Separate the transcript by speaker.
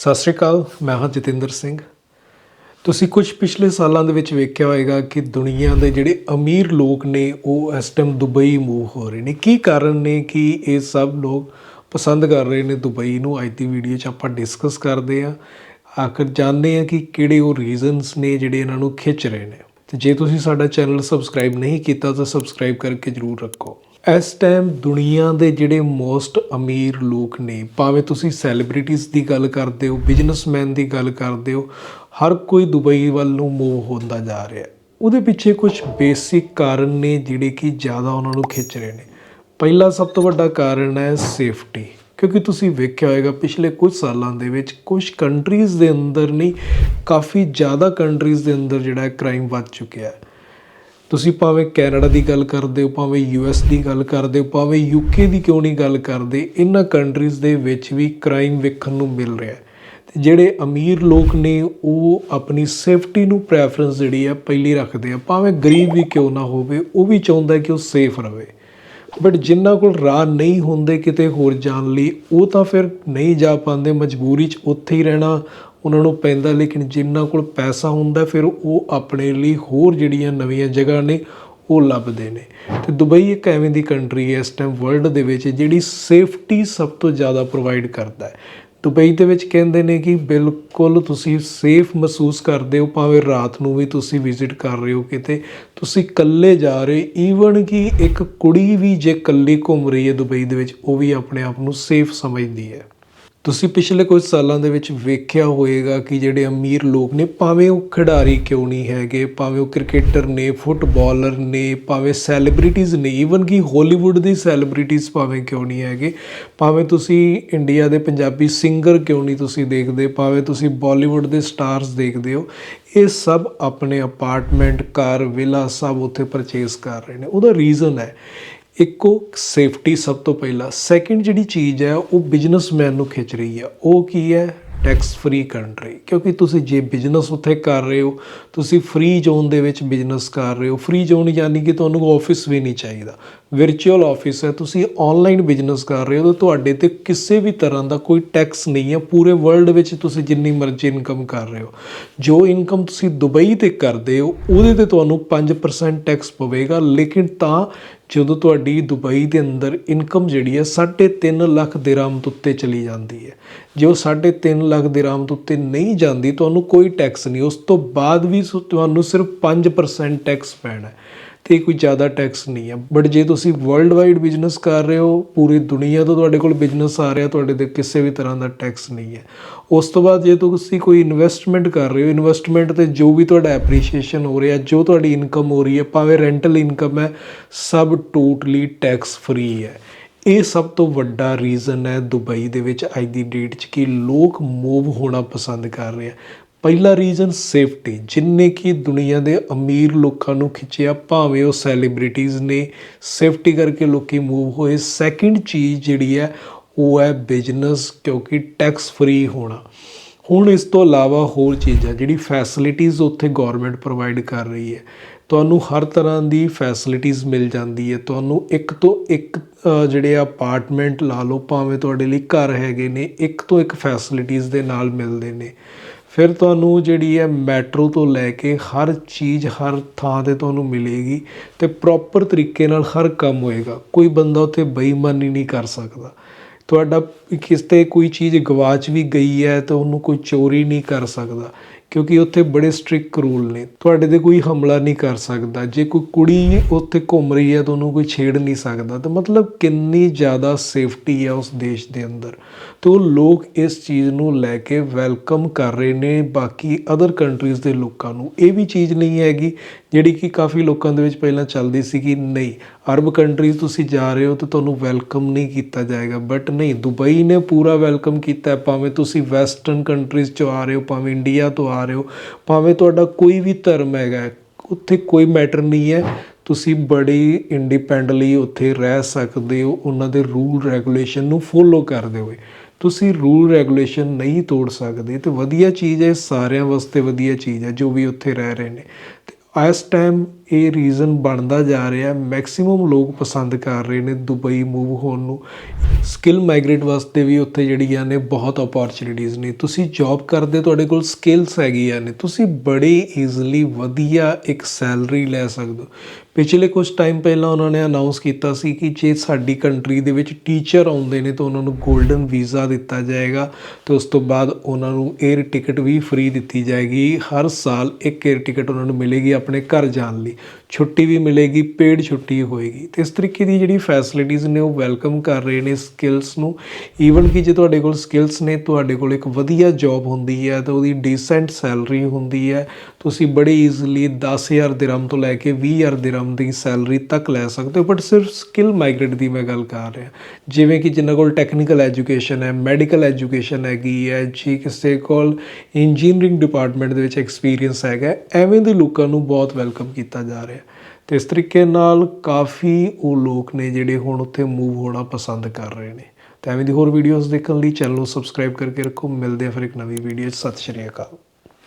Speaker 1: ਸਤਿ ਸ਼੍ਰੀ ਅਕਾਲ, ਮੈਂ ਹਾਂ ਜਤਿੰਦਰ ਸਿੰਘ। ਤੁਸੀਂ ਕੁਝ ਪਿਛਲੇ ਸਾਲਾਂ ਦੇ ਵਿੱਚ ਵੇਖਿਆ ਹੋਵੇਗਾ ਕਿ ਦੁਨੀਆ ਦੇ ਜਿਹੜੇ ਅਮੀਰ ਲੋਕ ਨੇ, ਉਹ ਇਸ ਟਾਈਮ ਦੁਬਈ ਮੂਵ ਹੋ ਰਹੇ ਨੇ। ਕੀ ਕਾਰਨ ਨੇ ਕਿ ਇਹ ਸਭ ਲੋਕ ਪਸੰਦ ਕਰ ਰਹੇ ਨੇ ਦੁਬਈ ਨੂੰ? ਅੱਜ ਦੀ ਵੀਡੀਓ 'ਚ ਆਪਾਂ ਡਿਸਕਸ ਕਰਦੇ ਹਾਂ। ਆਖਰ ਜਾਣਦੇ ਹਾਂ ਕਿ ਕਿਹੜੇ ਉਹ ਰੀਜ਼ਨਸ ਨੇ ਜਿਹੜੇ ਇਹਨਾਂ ਨੂੰ ਖਿੱਚ ਰਹੇ ਨੇ। ਤੇ ਜੇ ਤੁਸੀਂ ਸਾਡਾ ਚੈਨਲ ਸਬਸਕ੍ਰਾਈਬ ਨਹੀਂ ਕੀਤਾ, ਤਾਂ ਸਬਸਕ੍ਰਾਈਬ ਕਰਕੇ ਜਰੂਰ ਰੱਖੋ। ਇਸ ਟਾਈਮ ਦੁਨੀਆ ਦੇ ਜਿਹੜੇ ਮੋਸਟ ਅਮੀਰ ਲੋਕ ਨੇ, ਭਾਵੇਂ ਤੁਸੀਂ ਸੈਲੀਬ੍ਰਿਟੀਜ਼ ਦੀ ਗੱਲ ਕਰਦੇ ਹੋ ਬਿਜ਼ਨਸਮੈਨ ਦੀ ਗੱਲ ਕਰਦੇ ਹੋ, ਹਰ ਕੋਈ ਦੁਬਈ ਵੱਲ ਨੂੰ ਮੂਵ ਹੁੰਦਾ ਜਾ ਰਿਹਾ ਉਹਦੇ ਪਿੱਛੇ ਕੁਝ ਬੇਸਿਕ ਕਾਰਨ ਨੇ ਜਿਹੜੇ ਕਿ ਜ਼ਿਆਦਾ ਉਹਨਾਂ ਨੂੰ ਖਿੱਚ ਰਹੇ ਨੇ। ਪਹਿਲਾ ਸਭ ਤੋਂ ਵੱਡਾ ਕਾਰਨ ਹੈ ਸੇਫਟੀ ਕਿਉਂਕਿ ਤੁਸੀਂ ਵੇਖਿਆ ਹੋਵੇਗਾ ਪਿਛਲੇ ਕੁਝ ਸਾਲਾਂ ਦੇ ਵਿੱਚ ਕੁਝ ਕੰਟਰੀਜ਼ ਦੇ ਅੰਦਰ ਨਹੀਂ, ਕਾਫੀ ਜ਼ਿਆਦਾ ਕੰਟਰੀਜ਼ ਦੇ ਅੰਦਰ ਜਿਹੜਾ ਕ੍ਰਾਈਮ ਵੱਧ ਚੁੱਕਿਆ ਹੈ। ਤੁਸੀਂ ਭਾਵੇਂ ਕੈਨੇਡਾ ਦੀ ਗੱਲ ਕਰਦੇ ਹੋ, ਭਾਵੇਂ ਯੂਐਸ ਦੀ ਗੱਲ ਕਰਦੇ ਹੋ, ਭਾਵੇਂ ਯੂਕੇ ਦੀ ਕਿਉਂ ਨਹੀਂ ਗੱਲ ਕਰਦੇ, ਇਹਨਾਂ ਕੰਟਰੀਜ਼ ਦੇ ਵਿੱਚ ਵੀ ਕ੍ਰਾਈਮ ਵੇਖਣ ਨੂੰ ਮਿਲ ਰਿਹਾ ਹੈ। ਤੇ ਜਿਹੜੇ ਅਮੀਰ ਲੋਕ ਨੇ, ਉਹ ਆਪਣੀ ਸੇਫਟੀ ਨੂੰ ਪ੍ਰੈਫਰੈਂਸ ਜਿਹੜੀ ਆ ਪਹਿਲੀ ਰੱਖਦੇ ਆ। ਭਾਵੇਂ ਗਰੀਬ ਵੀ ਕਿਉਂ ਨਾ ਹੋਵੇ, ਉਹ ਵੀ ਚਾਹੁੰਦਾ ਕਿ ਉਹ ਸੇਫ ਰਵੇ ਬਟ ਜਿਨ੍ਹਾਂ ਕੋਲ ਰਾਹ ਨਹੀਂ ਹੁੰਦੇ ਕਿਤੇ ਹੋਰ ਜਾਣ ਲਈ, ਉਹ ਤਾਂ ਫਿਰ ਨਹੀਂ ਜਾ ਪਾਉਂਦੇ, ਮਜਬੂਰੀ 'ਚ ਉੱਥੇ ਹੀ ਰਹਿਣਾ ਉਹਨਾਂ ਨੂੰ ਪੈਂਦਾ, ਲੇਕਿਨ ਜਿਨ੍ਹਾਂ ਕੋਲ ਪੈਸਾ ਹੁੰਦਾ, ਫਿਰ ਉਹ ਆਪਣੇ ਲਈ ਹੋਰ ਜਿਹੜੀਆਂ ਨਵੀਆਂ ਜਗ੍ਹਾ ਨੇ, ਉਹ ਲੱਭਦੇ ਨੇ। ਤੇ ਦੁਬਈ ਇੱਕ ਐਵੇਂ ਦੀ ਕੰਟਰੀ ਹੈ, ਇਸ ਟਾਈਮ ਵਰਲਡ ਦੇ ਵਿੱਚ, ਜਿਹੜੀ ਸੇਫਟੀ ਸਭ ਤੋਂ ਜ਼ਿਆਦਾ ਪ੍ਰੋਵਾਈਡ ਕਰਦਾ ਹੈ। ਦੁਬਈ ਦੇ ਵਿੱਚ ਕਹਿੰਦੇ ਨੇ ਕਿ ਬਿਲਕੁਲ ਤੁਸੀਂ ਸੇਫ ਮਹਿਸੂਸ ਕਰਦੇ ਹੋ, ਭਾਵੇਂ ਰਾਤ ਨੂੰ ਵੀ ਤੁਸੀਂ ਵਿਜ਼ਿਟ ਕਰ ਰਹੇ ਹੋ ਕਿਤੇ, ਤੁਸੀਂ ਇਕੱਲੇ ਜਾ ਰਹੇ ਈਵਨ ਕਿ ਇੱਕ ਕੁੜੀ ਵੀ ਜੇ ਇਕੱਲੀ ਘੁੰਮ ਰਹੀ ਹੈ ਦੁਬਈ ਦੇ ਵਿੱਚ, ਉਹ ਵੀ ਆਪਣੇ ਆਪ ਨੂੰ ਸੇਫ ਸਮਝਦੀ ਹੈ। ਤੁਸੀਂ ਪਿਛਲੇ ਕੁਝ ਸਾਲਾਂ ਦੇ ਵਿੱਚ ਵੇਖਿਆ ਹੋਵੇਗਾ ਕਿ ਜਿਹੜੇ ਅਮੀਰ ਲੋਕ ਨੇ, ਭਾਵੇਂ ਉਹ ਖਿਡਾਰੀ ਕਿਉਂ ਨਹੀਂ ਹੈਗੇ, ਭਾਵੇਂ ਉਹ ਕ੍ਰਿਕਟਰ ਨੇ, ਫੁੱਟਬਾਲਰ ਨੇ, ਭਾਵੇਂ ਸੈਲੀਬ੍ਰਿਟੀਜ਼ ਨੇ ਈਵਨ ਕਿ ਹਾਲੀਵੁੱਡ ਦੀ ਸੈਲੀਬ੍ਰਿਟੀਜ਼ ਭਾਵੇਂ ਕਿਉਂ ਨਹੀਂ ਹੈਗੇ, ਭਾਵੇਂ ਤੁਸੀਂ ਇੰਡੀਆ ਦੇ ਪੰਜਾਬੀ ਸਿੰਗਰ ਕਿਉਂ ਨਹੀਂ ਤੁਸੀਂ ਦੇਖਦੇ, ਭਾਵੇਂ ਤੁਸੀਂ ਬਾਲੀਵੁੱਡ ਦੇ ਸਟਾਰਸ ਦੇਖਦੇ ਹੋ, ਇਹ ਸਭ ਆਪਣੇ ਅਪਾਰਟਮੈਂਟ ਘਰ ਵਿਲਾ ਸਭ ਉੱਥੇ ਪਰਚੇਸ ਕਰ ਰਹੇ ਨੇ। ਉਹਦਾ ਰੀਜ਼ਨ ਹੈ ਇੱਕੋ ਸੇਫਟੀ ਸਭ ਤੋਂ ਪਹਿਲਾਂ। ਸੈਕਿੰਡ ਜਿਹੜੀ ਚੀਜ਼ ਹੈ, ਉਹ ਬਿਜ਼ਨਸਮੈਨ ਨੂੰ ਖਿੱਚ ਰਹੀ ਹੈ। ਉਹ ਕੀ ਹੈ? ਟੈਕਸ ਫ੍ਰੀ ਕੰਟਰੀ ਕਿਉਂਕਿ ਤੁਸੀਂ ਜੇ ਬਿਜ਼ਨਸ ਉੱਥੇ ਕਰ ਰਹੇ ਹੋ, ਤੁਸੀਂ ਫ੍ਰੀ ਜ਼ੋਨ ਦੇ ਵਿੱਚ ਬਿਜ਼ਨਸ ਕਰ ਰਹੇ ਹੋ। ਫ੍ਰੀ ਜ਼ੋਨ ਯਾਨੀ ਕਿ ਤੁਹਾਨੂੰ ਆਫਿਸ ਵੀ ਨਹੀਂ ਚਾਹੀਦਾ। ਵਰਚੁਅਲ ਆਫਿਸ ਹੈ, ਤੁਸੀਂ ਆਨਲਾਈਨ ਬਿਜ਼ਨਸ ਕਰ ਰਹੇ ਹੋ ਤਾਂ ਤੁਹਾਡੇ ਤੇ ਕਿਸੇ ਵੀ ਤਰ੍ਹਾਂ ਦਾ ਕੋਈ ਟੈਕਸ ਨਹੀਂ ਹੈ। ਪੂਰੇ ਵਰਲਡ ਵਿੱਚ ਤੁਸੀਂ ਜਿੰਨੀ ਮਰਜ਼ੀ ਇਨਕਮ ਕਰ ਰਹੇ ਹੋ। ਜੋ ਇਨਕਮ ਤੁਸੀਂ ਦੁਬਈ ਤੇ ਕਰਦੇ ਹੋ, ਉਹਦੇ ਤੇ ਤੁਹਾਨੂੰ 5% ਟੈਕਸ ਪਵੇਗਾ। ਲੇਕਿਨ ਤਾਂ ਜਦੋਂ ਤੁਹਾਡੀ ਦੁਬਈ ਦੇ ਅੰਦਰ ਇਨਕਮ ਜਿਹੜੀ ਹੈ 3.5 ਲੱਖ ਦਿਰਹਮ ਤੋਂ ਉੱਤੇ ਚਲੀ ਜਾਂਦੀ ਹੈ। ਜੇ ਉਹ 3.5 ਲੱਖ ਦਿਰਹਮ ਤੋਂ ਉੱਤੇ ਨਹੀਂ ਜਾਂਦੀ, ਤੁਹਾਨੂੰ ਕੋਈ ਟੈਕਸ ਨਹੀਂ। ਉਸ ਤੋਂ ਬਾਅਦ ਵੀ ਸੁ- ਤੁਹਾਨੂੰ ਸਿਰਫ 5% ਟੈਕਸ ਪੈਣਾ ਤੇ ਕੋਈ ਜ਼ਿਆਦਾ ਟੈਕਸ ਨਹੀਂ ਹੈ। ਬਟ ਜੇ ਤੁਸੀਂ ਵਰਲਡ ਵਾਈਡ ਬਿਜ਼ਨਸ ਕਰ ਰਹੇ ਹੋ, ਪੂਰੀ ਦੁਨੀਆ ਤੋਂ ਤੁਹਾਡੇ ਕੋਲ ਬਿਜ਼ਨਸ ਆ ਰਿਹਾ, ਤੁਹਾਡੇ ਤੇ ਕਿਸੇ ਵੀ ਤਰ੍ਹਾਂ ਦਾ ਟੈਕਸ ਨਹੀਂ ਹੈ। ਉਸ ਤੋਂ ਬਾਅਦ ਜੇ ਤੁਸੀਂ ਕੋਈ ਇਨਵੈਸਟਮੈਂਟ ਕਰ ਰਹੇ ਹੋ ਇਨਵੈਸਟਮੈਂਟ ਤੇ ਜੋ ਵੀ ਤੁਹਾਡਾ ਐਪਰੀਸ਼ੀਏਸ਼ਨ ਹੋ ਰਿਹਾ, ਜੋ ਤੁਹਾਡੀ ਇਨਕਮ ਹੋ ਰਹੀ ਹੈ, ਭਾਵੇਂ ਰੈਂਟਲ ਇਨਕਮ ਹੈ, ਸਭ ਟੋਟਲੀ ਟੈਕਸ ਫ੍ਰੀ ਹੈ। ਇਹ ਸਭ ਤੋਂ ਵੱਡਾ ਰੀਜ਼ਨ ਹੈ ਦੁਬਈ ਦੇ ਵਿੱਚ ਅੱਜ ਦੀ ਡੇਟ 'ਚ ਕਿ ਲੋਕ ਮੂਵ ਹੋਣਾ ਪਸੰਦ ਕਰ ਰਹੇ ਆ ਪਹਿਲਾ ਰੀਜ਼ਨ ਸੇਫਟੀ ਜਿੰਨੇ ਕਿ ਦੁਨੀਆ ਦੇ ਅਮੀਰ ਲੋਕਾਂ ਨੂੰ ਖਿੱਚਿਆ, ਭਾਵੇਂ ਉਹ ਸੈਲੀਬ੍ਰਿਟੀਜ਼ ਨੇ ਸੇਫਟੀ ਕਰਕੇ ਲੋਕੀ ਮੂਵ ਹੋਏ। ਸੈਕਿੰਡ ਚੀਜ਼ ਜਿਹੜੀ ਹੈ, ਉਹ ਹੈ ਬਿਜ਼ਨਸ ਕਿਉਂਕਿ ਟੈਕਸ ਫ੍ਰੀ ਹੋਣਾ। ਹੁਣ ਇਸ ਤੋਂ ਇਲਾਵਾ ਹੋਰ ਚੀਜ਼ਾਂ ਜਿਹੜੀ ਫੈਸਿਲਿਟੀਜ਼ ਉੱਥੇ ਗਵਰਨਮੈਂਟ ਪ੍ਰੋਵਾਈਡ ਕਰ ਰਹੀ ਹੈ। ਤੁਹਾਨੂੰ ਹਰ ਤਰ੍ਹਾਂ ਦੀ ਫੈਸਿਲਿਟੀਜ਼ ਮਿਲ ਜਾਂਦੀ ਹੈ। ਤੁਹਾਨੂੰ ਇੱਕ ਤੋਂ ਇੱਕ ਜਿਹੜੇ ਅਪਾਰਟਮੈਂਟ ਲਾ ਲਓ, ਭਾਵੇਂ ਤੁਹਾਡੇ ਲਈ ਘਰ ਹੈਗੇ ਨੇ, ਇੱਕ ਤੋਂ ਇੱਕ ਫੈਸਿਲਿਟੀਜ਼ ਦੇ ਨਾਲ ਮਿਲਦੇ ਨੇ। ਫਿਰ ਤੁਹਾਨੂੰ ਜਿਹੜੀ ਹੈ ਮੈਟਰੋ ਤੋਂ ਲੈ ਕੇ ਹਰ ਚੀਜ਼, ਹਰ ਥਾਂ ਤੇ ਤੁਹਾਨੂੰ ਮਿਲੇਗੀ ਅਤੇ ਪ੍ਰੋਪਰ ਤਰੀਕੇ ਨਾਲ ਹਰ ਕੰਮ ਹੋਏਗਾ। ਕੋਈ ਬੰਦਾ ਉੱਥੇ ਬੇਈਮਾਨੀ ਨਹੀਂ ਕਰ ਸਕਦਾ। ਤੁਹਾਡਾ ਕਿਸ ਤੇ ਕੋਈ ਚੀਜ਼ ਗਵਾਚ ਵੀ ਗਈ ਹੈ ਤਾਂ ਉਹਨੂੰ ਕੋਈ ਚੋਰੀ ਨਹੀਂ ਕਰ ਸਕਦਾ। ਕਿਉਂਕਿ ਉੱਥੇ ਬੜੇ ਸਟ੍ਰਿਕਟ ਰੂਲ ਨੇ। ਤੁਹਾਡੇ ਤੇ ਕੋਈ ਹਮਲਾ ਨਹੀਂ ਕਰ ਸਕਦਾ। ਜੇ ਕੋਈ ਕੁੜੀ ਉੱਥੇ ਘੁੰਮ ਰਹੀ ਹੈ ਤਾਂ ਉਹਨੂੰ ਕੋਈ ਛੇੜ ਨਹੀਂ ਸਕਦਾ। ਤਾਂ ਮਤਲਬ ਕਿੰਨੀ ਜ਼ਿਆਦਾ ਸੇਫਟੀ ਹੈ ਉਸ ਦੇਸ਼ ਦੇ ਅੰਦਰ। ਤੇ ਉਹ ਲੋਕ ਇਸ ਚੀਜ਼ ਨੂੰ ਲੈ ਕੇ ਵੈਲਕਮ ਕਰ ਰਹੇ ਨੇ ਬਾਕੀ ਅਦਰ ਕੰਟਰੀਜ਼ ਦੇ ਲੋਕਾਂ ਨੂੰ। ਇਹ ਵੀ ਚੀਜ਼ ਨਹੀਂ ਹੈਗੀ ਜਿਹੜੀ ਕਿ ਕਾਫੀ ਲੋਕਾਂ ਦੇ ਵਿੱਚ ਪਹਿਲਾਂ ਚੱਲਦੀ ਸੀ ਕਿ ਨਹੀਂ, ਅਰਬ ਕੰਟਰੀਜ਼ ਤੁਸੀਂ ਜਾ ਰਹੇ ਹੋ ਤਾਂ ਤੁਹਾਨੂੰ ਵੈਲਕਮ ਨਹੀਂ ਕੀਤਾ ਜਾਏਗਾ ਬਟ ਨਹੀਂ, ਦੁਬਈ ਨੇ ਪੂਰਾ ਵੈਲਕਮ ਕੀਤਾ ਭਾਵੇਂ ਤੁਸੀਂ ਵੈਸਟਰਨ ਕੰਟਰੀਜ਼ ਚੋਂ ਆ ਰਹੇ ਹੋ, ਭਾਵੇਂ ਇੰਡੀਆ ਤੋਂ ਆ ਰਹੇ ਹੋ, ਭਾਵੇਂ ਤੁਹਾਡਾ ਕੋਈ ਵੀ ਧਰਮ ਹੈਗਾ, ਉੱਥੇ ਕੋਈ ਮੈਟਰ ਨਹੀਂ ਹੈ, ਤੁਸੀਂ ਬੜੀ ਇੰਡੀਪੈਂਡਲੀ ਉੱਥੇ ਰਹਿ ਸਕਦੇ ਹੋ, ਉਹਨਾਂ ਦੇ ਰੂਲ ਰੈਗੂਲੇਸ਼ਨ ਨੂੰ ਫੋਲੋ ਕਰਦੇ ਹੋਏ। ਤੁਸੀਂ ਰੂਲ ਰੈਗੂਲੇਸ਼ਨ ਨਹੀਂ ਤੋੜ ਸਕਦੇ, ਤੇ ਵਧੀਆ ਚੀਜ਼ ਹੈ ਸਾਰਿਆਂ ਵਾਸਤੇ ਵਧੀਆ ਚੀਜ਼ ਹੈ, ਜੋ ਵੀ ਉੱਥੇ ਰਹਿ ਰਹੇ ਨੇ। ਤੇ ਇਸ ਟਾਈਮ ਇਹ ਰੀਜ਼ਨ ਬਣਦਾ ਜਾ ਰਿਹਾ ਮੈਕਸਿਮਮ ਲੋਕ ਪਸੰਦ ਕਰ ਰਹੇ ਨੇ ਦੁਬਈ ਮੂਵ ਹੋਣ ਨੂੰ। ਸਕਿੱਲ ਮਾਈਗ੍ਰੇਟ ਵਾਸਤੇ ਵੀ ਉੱਥੇ ਜਿਹੜੀਆਂ ਨੇ ਬਹੁਤ ਓਪਰਚ्युनिटीज ਨੇ। ਤੁਸੀਂ ਜੌਬ ਕਰਦੇ ਤੁਹਾਡੇ ਕੋਲ ਸਕਿੱਲਸ ਹੈਗੀਆਂ ਨੇ। ਤੁਸੀਂ ਬੜੇ ਈਜ਼ੀਲੀ ਵਧੀਆ ਇੱਕ ਸੈਲਰੀ ਲੈ ਸਕਦੇ ਹੋ। ਪਿਛਲੇ ਕੁਝ ਟਾਈਮ ਪਹਿਲਾਂ ਉਹਨਾਂ ਨੇ ਅਨਾਉਂਸ ਕੀਤਾ ਸੀ ਕਿ ਜੇ ਸਾਡੀ ਕੰਟਰੀ ਦੇ ਵਿੱਚ ਟੀਚਰ ਆਉਂਦੇ ਨੇ ਤਾਂ ਉਹਨਾਂ ਨੂੰ 골ਡਨ ਵੀਜ਼ਾ ਦਿੱਤਾ ਜਾਏਗਾ। ਤੇ ਉਸ ਤੋਂ ਬਾਅਦ ਉਹਨਾਂ ਨੂੰ 에ਅਰ ਟਿਕਟ ਵੀ ਫ੍ਰੀ ਦਿੱਤੀ ਜਾਏਗੀ। ਹਰ ਸਾਲ ਇੱਕ 에ਅਰ ਟਿਕਟ ਉਹਨਾਂ ਨੂੰ ਮਿਲੇਗੀ ਆਪਣੇ ਘਰ ਜਾਣ ਲਈ। ਛੁੱਟੀ ਵੀ ਮਿਲੇਗੀ ਪੇਡ ਛੁੱਟੀ ਹੋਏਗੀ। ਤੇ ਇਸ ਤਰੀਕੇ ਦੀ ਜਿਹੜੀ ਫੈਸਿਲਿਟੀਆਂ ਨੇ ਉਹ ਵੈਲਕਮ ਕਰ ਰਹੇ ਨੇ ਸਕਿੱਲਸ ਨੂੰ। ਈਵਨ ਕਿ ਜੇ ਤੁਹਾਡੇ ਕੋਲ ਸਕਿੱਲਸ ਨੇ, ਤੁਹਾਡੇ ਕੋਲ ਇੱਕ ਵਧੀਆ ਜੌਬ ਹੁੰਦੀ ਹੈ, ਤਾਂ ਉਹਦੀ ਡੀਸੈਂਟ ਸੈਲਰੀ ਹੁੰਦੀ ਹੈ। ਤੁਸੀਂ ਬੜੇ ਈਜ਼ੀਲੀ 10000 ਦਿਰਹਮ ਤੋਂ ਲੈ ਕੇ 20000 ਦਿਰਹਮ ਦੀ ਸੈਲਰੀ ਤੱਕ ਲੈ ਸਕਦੇ ਹੋ ਬਟ ਸਿਰਫ ਸਕਿੱਲ ਮਾਈਗ੍ਰੇਟ ਦੀ ਮੈਂ ਗੱਲ ਕਰ ਰਿਹਾ। ਜਿਵੇਂ ਕਿ ਜਿਨ੍ਹਾਂ ਕੋਲ ਟੈਕਨੀਕਲ ਐਜੂਕੇਸ਼ਨ ਹੈ ਮੈਡੀਕਲ ਐਜੂਕੇਸ਼ਨ ਹੈਗੀ ਹੈ, ਜੀ ਕਿਸੇ ਕੋਲ ਇੰਜੀਨੀਅਰਿੰਗ ਡਿਪਾਰਟਮੈਂਟ ਦੇ ਵਿੱਚ ਐਕਸਪੀਰੀਅੰਸ ਹੈਗਾ ਐਵੇਂ ਦੇ ਲੋਕਾਂ ਨੂੰ ਬਹੁਤ ਵੈਲਕਮ ਕੀਤਾ ਜਾ ਰਿਹਾ ਤੇ ਇਸ ਤਰੀਕੇ ਨਾਲ ਕਾਫੀ ਉਹ ਲੋਕ ਨੇ ਜਿਹੜੇ ਹੁਣ ਉੱਥੇ ਮੂਵ ਹੋਣਾ ਪਸੰਦ ਕਰ ਰਹੇ ਨੇ। ਤੇ ਐਵੇਂ ਦੀ ਹੋਰ ਵੀਡੀਓਜ਼ ਦੇਖਣ ਲਈ ਚੈਨਲ ਨੂੰ ਸਬਸਕ੍ਰਾਈਬ ਕਰਕੇ ਰੱਖੋ। ਮਿਲਦੇ ਆ ਫਿਰ ਇੱਕ ਨਵੀਂ ਵੀਡੀਓ 'ਚ। ਸਤਿ ਸ਼੍ਰੀ ਅਕਾਲ।